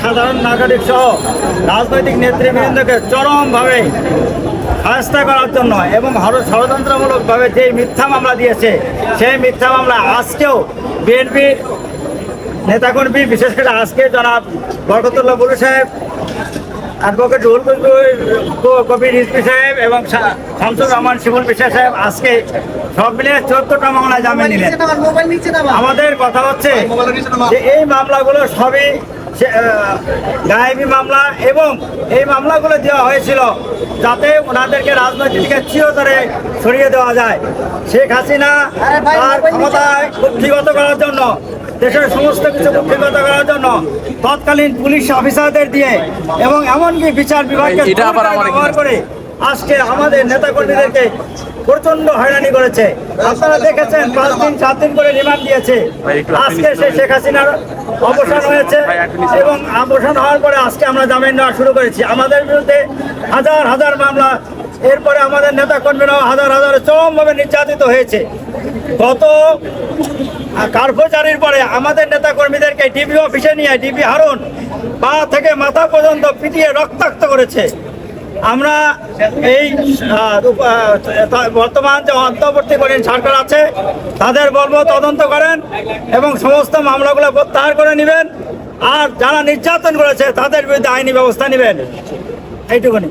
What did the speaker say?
সাধারণ নাগরিক সহ রাজনৈতিক নেতৃবৃন্দকে চরমভাবে শাস্তা করার জন্য এবং ষড়যন্ত্রমূলকভাবে যে মিথ্যা মামলা দিয়েছে, সেই মিথ্যা মামলা আজকেও বিএনপির নেতাকর্মী, বিশেষ করে আজকে জনাব বরকতুল্লাহ বুলু সাহেব অ্যাডভোকেট রুহুল কবির- রিজভি সাহেব এবং শামসুর রহমান শিমুল বিশ্বাস সাহেব আজকে সব মিলিয়ে চোদ্দটা মামলায় জামিন নিলেন। আমাদের কথা হচ্ছে যে এই মামলাগুলো সবই গায়েবী মামলা এবং এই মামলাগুলো দেওয়া হয়েছিল যাতে ওনাদেরকে রাজনৈতিক চিরতরে সরিয়ে দেওয়া যায়। শেখ হাসিনা তার ক্ষমতায় বুদ্ধিগত করার জন্য দেশের সমস্ত কিছু কুক্ষিগত করার জন্য তৎকালীন পুলিশ অফিসারদের দিয়ে এবং এমনকি বিচার বিভাগকে ব্যবহার করে আজকে আমাদের নেতাকর্মীদেরকে প্রচণ্ড হয়রানি করেছে। আপনারা দেখেছেন পাঁচ দিন সাত দিন করে রিমান্ড দিয়েছে। আজকে সে শেখ হাসিনার অবসান হয়েছে এবং অবসান হওয়ার পরে আজকে আমরা জামিন নেওয়া শুরু করেছি। আমাদের বিরুদ্ধে হাজার হাজার মামলা। এরপরে আমাদের নেতা কর্মীরাও হাজার হাজার চরমভাবে নির্যাতিত হয়েছে। গত কার্যচারীর পরে আমাদের নেতা কর্মীদেরকে ডিবি অফিসে নিয়ে ডিবি হারুন পা থেকে মাথা পর্যন্ত পিটিয়ে রক্তাক্ত করেছে। আমরা এই বর্তমান যে অন্তর্বর্তীকালীন সরকার আছে, তাদের বলব তদন্ত করেন এবং সমস্ত মামলাগুলো প্রত্যাহার করে নেবেন। আর যারা নির্যাতন করেছে, তাদের বিরুদ্ধে আইনি ব্যবস্থা নেবেন। এইটুকুনি।